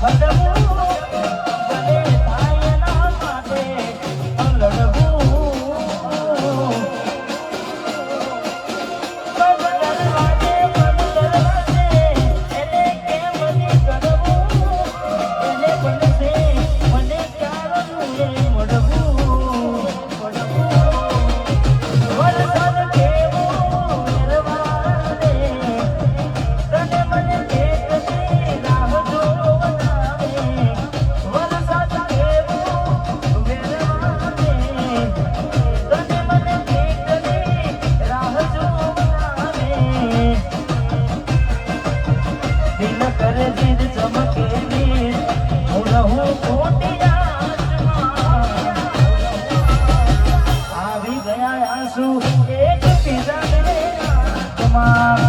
Wonderful. દિન કરે દિન ચમકે હું રહું કોટી આવી ગયા આંસુ એક બીજા તમારા